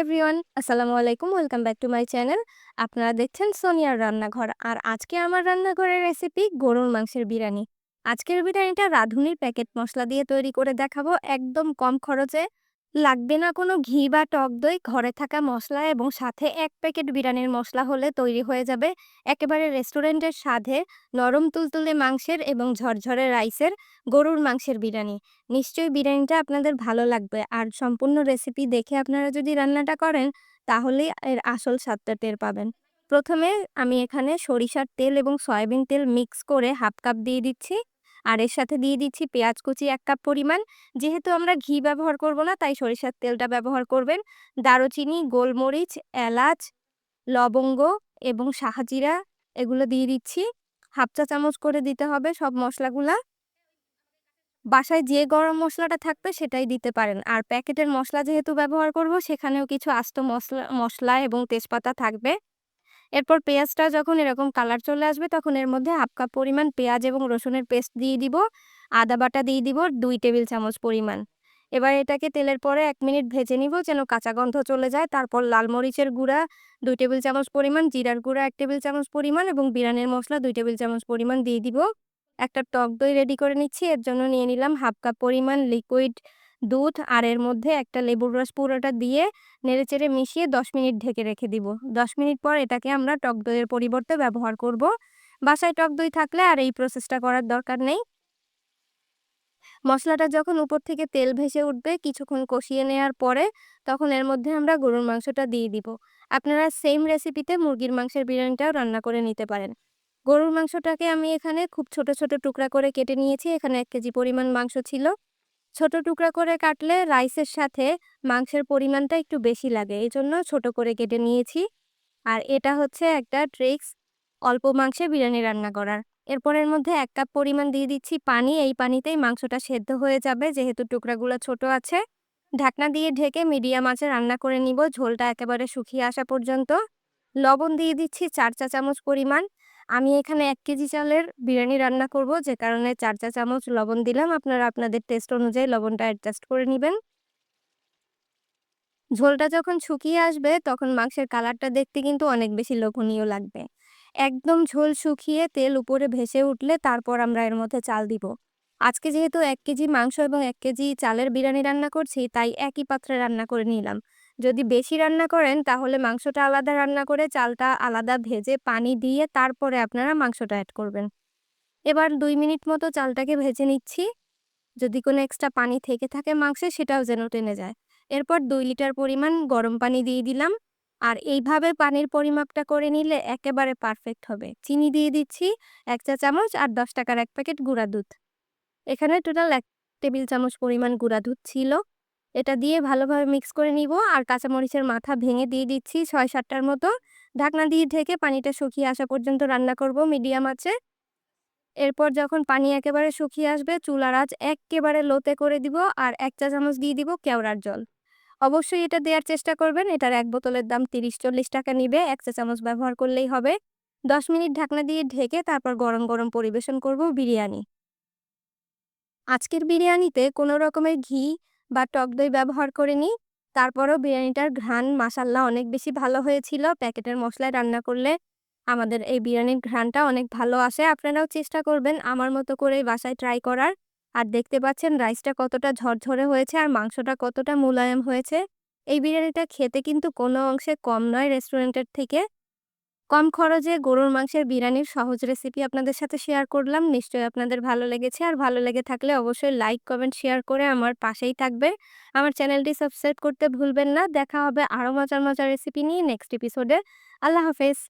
Everyone আসসালামু আলাইকুম welcome back to my channel আপনারা দেখছেন সোনিয়ার রান্নাঘর। আর আজকে আমার রান্নাঘরের রেসিপি গরুর মাংসের বিরিয়ানি। আজকের বিরিয়ানিটা রাঁধুনির প্যাকেট মশলা দিয়ে তৈরি করে দেখাবো একদম কম খরচে। লাগবে না কোনো ঘি বা টক দই। ঘরে থাকা মশলা এবং সাথে এক প্যাকেট বিরিয়ানির মশলা হলে তৈরি হয়ে যাবে। একেবারে রেস্টুরেন্টের স্বাদে নরম তুলতুলে মাংসের এবং ঝরঝরে রাইসের গরুর মাংসের বিরিয়ানি। নিশ্চয়ই বিরিয়ানিটা আপনাদের ভালো লাগবে। আর সম্পূর্ণ রেসিপি দেখে আপনারা যদি রান্নাটা করেন তাহলেই এর আসল স্বাদটা টের পাবেন। প্রথমে আমি এখানে সরিষার তেল এবং সয়াবিন তেল মিক্স করে হাফ কাপ দিয়ে দিচ্ছি। আর এর সাথে দিয়ে দিচ্ছি পেঁয়াজ কুচি এক কাপ পরিমাণ। যেহেতু আমরা ঘি ব্যবহার করব না, তাই সরিষার তেলটা ব্যবহার করবেন। দারুচিনি, গোলমরিচ, এলাচ, লবঙ্গ এবং শাহজিরা, এগুলো দিয়ে দিচ্ছি। হাফ চা চামচ করে দিতে হবে সব মশলাগুলা। বাসায় যে গরম মশলাটা থাকবে সেটাই দিতে পারেন। আর প্যাকেটের মশলা যেহেতু ব্যবহার করব, সেখানেও কিছু আস্ত মশলা মশলা এবং তেজপাতা থাকবে। এরপর পেঁয়াজটা যখন এরকম কালার চলে আসবে, তখন এর মধ্যে হাফ কাপ পরিমাণ পেঁয়াজ এবং রসুনের পেস্ট দিয়ে দিব। আদা বাটা দিয়ে দিব, দুই টেবিল চামচ পরিমাণ। এবার এটাকে তেলের পরে এক মিনিট ভেজে নিব যেন কাঁচা গন্ধ চলে যায়। তারপর লাল মরিচের গুঁড়া, দুই টেবিল চামচ পরিমাণ, জিরার গুঁড়া এক টেবিল চামচ পরিমাণ এবং বিরিয়ানির মশলা দুই টেবিল চামচ পরিমাণ দিয়ে দিব। একটা টক দই রেডি করে নিচ্ছি, এর জন্য নিয়ে নিলাম হাফ কাপ পরিমাণ লিকুইড দুধ আর এর মধ্যে একটা লেবুর রস পুরোটা দিয়ে নেড়েচেড়ে মিশিয়ে দশ মিনিট ঢেকে রেখে দিব। দশ মিনিট পর এটাকে আমরা টক দইয়ের পরিবর্তে ব্যবহার করব। বাসায় টক দই থাকলে আর এই প্রসেসটা করার দরকার নেই। মশলাটা যখন উপর থেকে তেল ভেসে উঠবে কিছুক্ষণ কষিয়ে নেওয়ার পরে তখন এর মধ্যে আমরা গরুর মাংসটা দিয়ে দিব। আপনারা সেম রেসিপিতে মুরগির মাংসের বিরিয়ানিটাও রান্না করে নিতে পারেন। গরুর মাংসটাকে আমি এখানে খুব ছোট ছোট টুকরা করে কেটে নিয়েছি। এখানে এক কেজি পরিমাণ মাংস ছিল। ছোট টুকরা করে কাটলে রাইসের সাথে মাংসের পরিমাণটা একটু বেশি লাগে। এই জন্য ছোট করে কেটে নিয়েছি। আর এটা হচ্ছে একটা ট্রিক্স অল্প মাংসে বিরিয়ানি রান্না করার। এরপরের মধ্যে এক কাপ পরিমাণ দিয়ে দিচ্ছি পানি। এই পানিতেই মাংসটা সেদ্ধ হয়ে যাবে। যেহেতু টুকরাগুলো ছোট আছে, ঢাকনা দিয়ে ঢেকে মিডিয়াম আঁচে রান্না করে নিব। ঝোলটা একেবারে শুকিয়ে আসা পর্যন্ত। লবণ দিয়ে দিচ্ছি চার চা চামচ পরিমাণ। আমি এখানে এক কেজি চালের বিরিয়ানি রান্না করব। যে কারণে চার চা চামচ লবণ দিলাম। আপনারা আপনাদের টেস্ট অনুযায়ী লবণটা অ্যাডজাস্ট করে নেবেন। ঝোলটা যখন শুকিয়ে আসবে, তখন মাংসের কালারটা দেখতে কিন্তু অনেক বেশি লোভনীয় লাগবে। একদম ঝোল শুকিয়ে তেল উপরে ভেসে উঠলে তারপর আমরা এর মধ্যে চাল দিব। আজকে যেহেতু এক কেজি মাংস এবং এক কেজি চালের বিরিয়ানি রান্না করছি, তাই একই পাত্রে রান্না করে নিলাম। যদি বেশি রান্না করেন, তাহলে মাংসটা আলাদা রান্না করে চালটা আলাদা ভেজে পানি দিয়ে তারপরে আপনারা মাংসটা অ্যাড করবেন। এবার দুই মিনিট মতো চালটাকে ভেজে নিচ্ছি। যদি কোনো এক্সট্রা পানি থেকে থাকে মাংসে, সেটাও যেন টেনে যায়। এরপর দুই লিটার পরিমাণ গরম পানি দিয়ে দিলাম। আর এইভাবে পানির পরিমাপটা করে নিলে একেবারে পারফেক্ট হবে। চিনি দিয়ে দিচ্ছি এক চা চামচ আর দশ টাকার এক প্যাকেট গুঁড়া দুধ। এখানে টোটাল এক টেবিল চামচ পরিমাণ গুঁড়া দুধ ছিল। এটা দিয়ে ভালোভাবে মিক্স করে নিব। আর কাঁচামরিচের মাথা ভেঙে দিয়ে দিচ্ছি ছয় সাতটার মতো। ঢাকনা দিয়ে ঢেকে পানিটা শুকিয়ে আসা পর্যন্ত রান্না করব মিডিয়াম আছে এরপর যখন পানি একেবারে শুকিয়ে আসবে, চুলার আঁচ একেবারে লোতে করে দিব আর এক চা চামচ দিয়ে দিব কেওড়ার জল। অবশ্যই এটা দেওয়ার চেষ্টা করবেন। এটার এক বোতলের দাম তিরিশ চল্লিশ টাকা নিবে। এক চা চামচ ব্যবহার করলেই হবে। দশ মিনিট ঢাকনা দিয়ে ঢেকে তারপর গরম গরম পরিবেশন করব বিরিয়ানি। আজকের বিরিয়ানিতে কোনো রকমের ঘি বা টক দই ব্যবহার করিনি তারপরও বিরিয়ানিটার ঘ্রাণ মাসাল্লা অনেক বেশি ভালো হয়েছিল। প্যাকেটের মশলায় রান্না করলে আমাদের এই বিরিয়ানির ঘ্রাণটা অনেক ভালো আসে। আপনারাও চেষ্টা করবেন আমার মতো করে বাসায় ট্রাই করার। আর দেখতে পাচ্ছেন রাইসটা কতটা ঝরঝরে হয়েছে আর মাংসটা কতটা মোলায়েম হয়েছে। এই বিরিয়ানিটা খেতে কিন্তু কোনো অংশে কম নয় রেস্টুরেন্টের থেকে। কম খরচে গরুর মাংসের বিরিয়ানির সহজ রেসিপি আপনাদের সাথে শেয়ার করলাম। নিশ্চয়ই আপনাদের ভালো লেগেছে। আর ভালো লেগে থাকলে অবশ্যই লাইক কমেন্ট শেয়ার করে আমার পাশেই থাকবে আমার চ্যানেলটি সাবস্ক্রাইব করতে ভুলবেন না। দেখা হবে আরও মজার মজার রেসিপি নিয়ে নেক্সট এপিসোডে আল্লাহ হাফেজ।